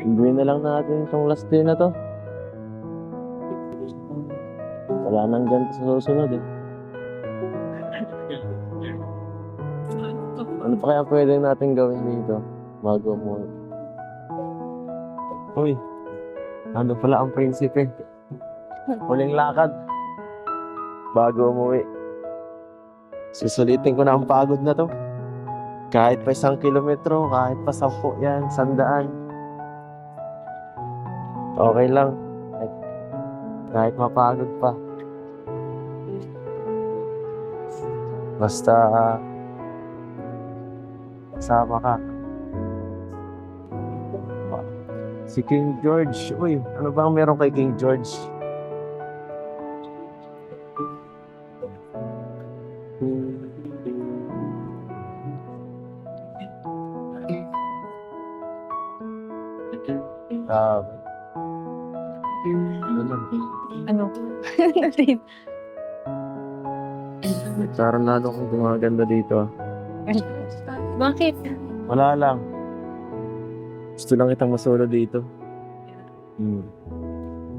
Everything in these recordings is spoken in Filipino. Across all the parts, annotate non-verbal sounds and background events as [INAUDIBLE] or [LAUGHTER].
Enjoy na lang natin itong last day na to. Wala nang ganito sa susunod eh. Ano pa kaya pwede natin gawin dito bago mo? Uy, ano pala ang prinsipe? Huling lakad bago umuwi. Susulitin ko na ang pagod na to. Kahit pa isang kilometro, kahit pa sampu yan, sandaan. Okay lang. Kahit, kahit mapagod pa. Basta sama ka. Si King George. Uy, ano bang meron kay King George? Parang lalo kong gumaganda dito. ah. Bakit? Wala lang. Gusto lang kitang masolo dito. Hmm.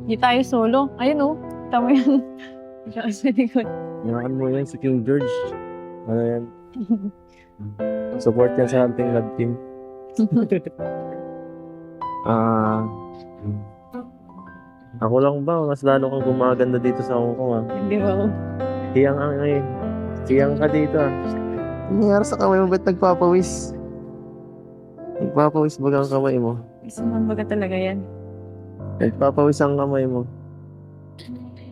Hindi tayo solo. Ayun oh. Tama yan. Siya sa likod. Yaman mo yan si King George. Ano yan? Support yan sa ating love team. [LAUGHS] Ah... ako lang ba? Mas lalo kang gumaganda dito sa Hong Kong ah. Hindi ba? Hiyang ang ngayon. Hiyang ka dito ah. Nangyari sa kamay mo? Ba't nagpapawis? Nagpapawis ba ang kamay mo? Gusto man baga talaga yan. Nagpapawis ang kamay mo.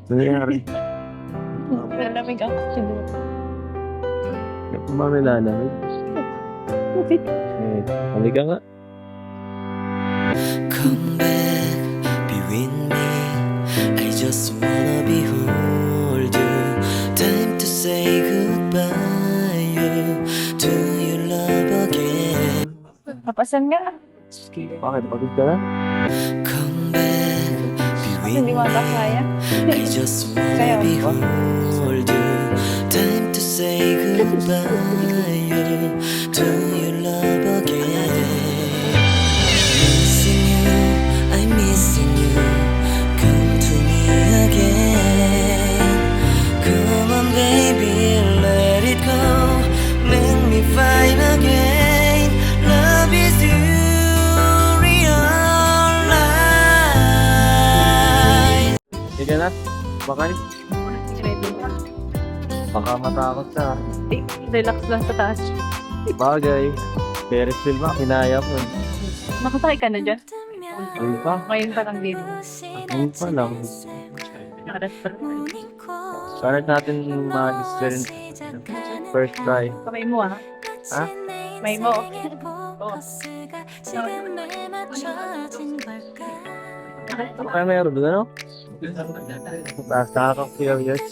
Nangyari? Nalamig ako siguro. Ano ba nilalamig? Eh, halika nga. Come back, just wanna behold you. Time to say goodbye. You do you love again? Papasan nga. Bakit? Pagod ka na? Come back, be hindi with ata kaya. I just wanna ako. behold you. Time to say goodbye. You do you ka na? Bakay? Ready na. Baka matakot ka. Eh, Relax lang sa taas. Bagay. Ferris wheel ba? Hinaya mo. eh. Nakasakay ka na dyan? Ayun pa. Ngayon pa lang dito. Ayun pa lang. Nakaras pa lang. Start natin mag-experience. First try. Kamay mo ah. Ha? May mo. Oo. Ano kaya meron doon, ano? Taas nakaka-curious.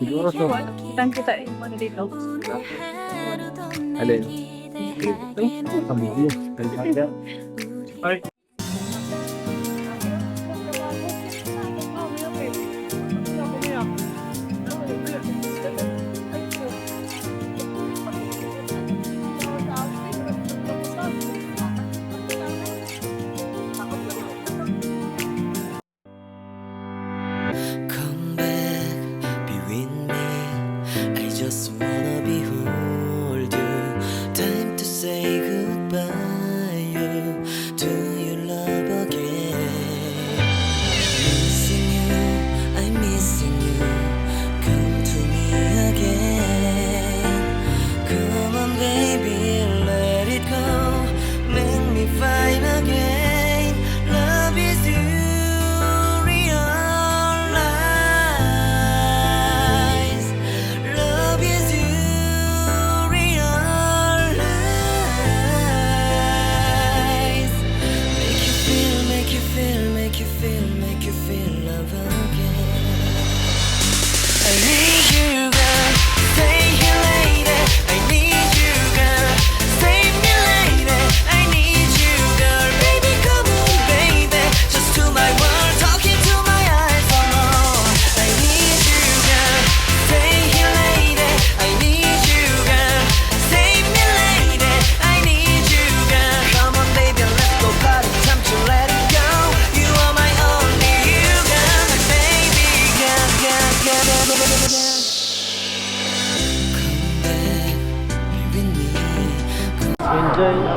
Siguro so. Kitang kita eh. Ano dito? Alin? Kamili. Ay.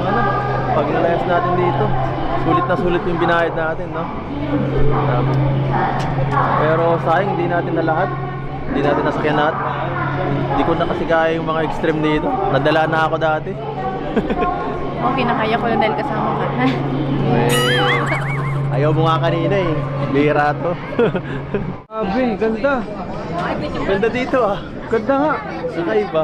Ang ano, pag-relax natin dito. Sulit na sulit yung binayad natin, no? Pero sayang, hindi natin na lahat. Hindi natin nasakyan lahat. Hindi ko na kasi kaya yung mga extreme dito. Nadala na ako dati. [LAUGHS] Okay, nakaya ko lang dahil kasama ka. [LAUGHS] Ayaw mo nga kanina eh. Bira to. Grabe, ganda. Ganda dito ah. Ganda nga. Sakay ba?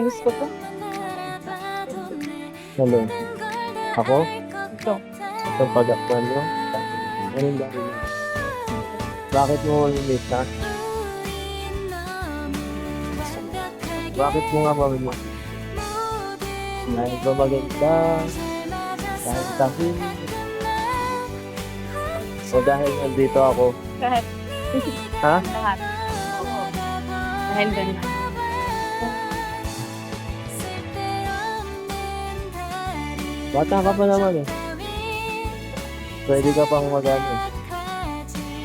may gusto ko. Hello. Ako? Ito. Itong pag-akwan mo? Anong dami mo? Bakit mo yung ha? Bakit mo nga mami mo? Dahil ba maganda? Dahil tahim? O dahil nandito ako? Lahat. Ha? Lahat. Dahil ganda. Bata ka pa naman eh. Pwede ka pang mag-ano.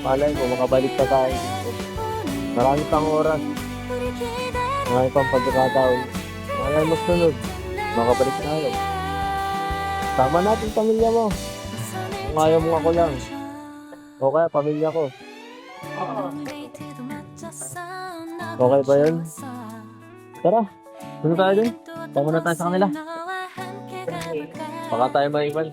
Malay mo, makabalik pa tayo dito. Marami pang oras. Marami pang pagkakataon. Malay mo sunod. Makabalik tayo. Tama natin pamilya mo. Kung ayaw mo ako lang. O kaya pamilya ko. Okay ba yun? Tara. Punta tayo dun. Tama tayo sa kanila. Baka tayo maiwan.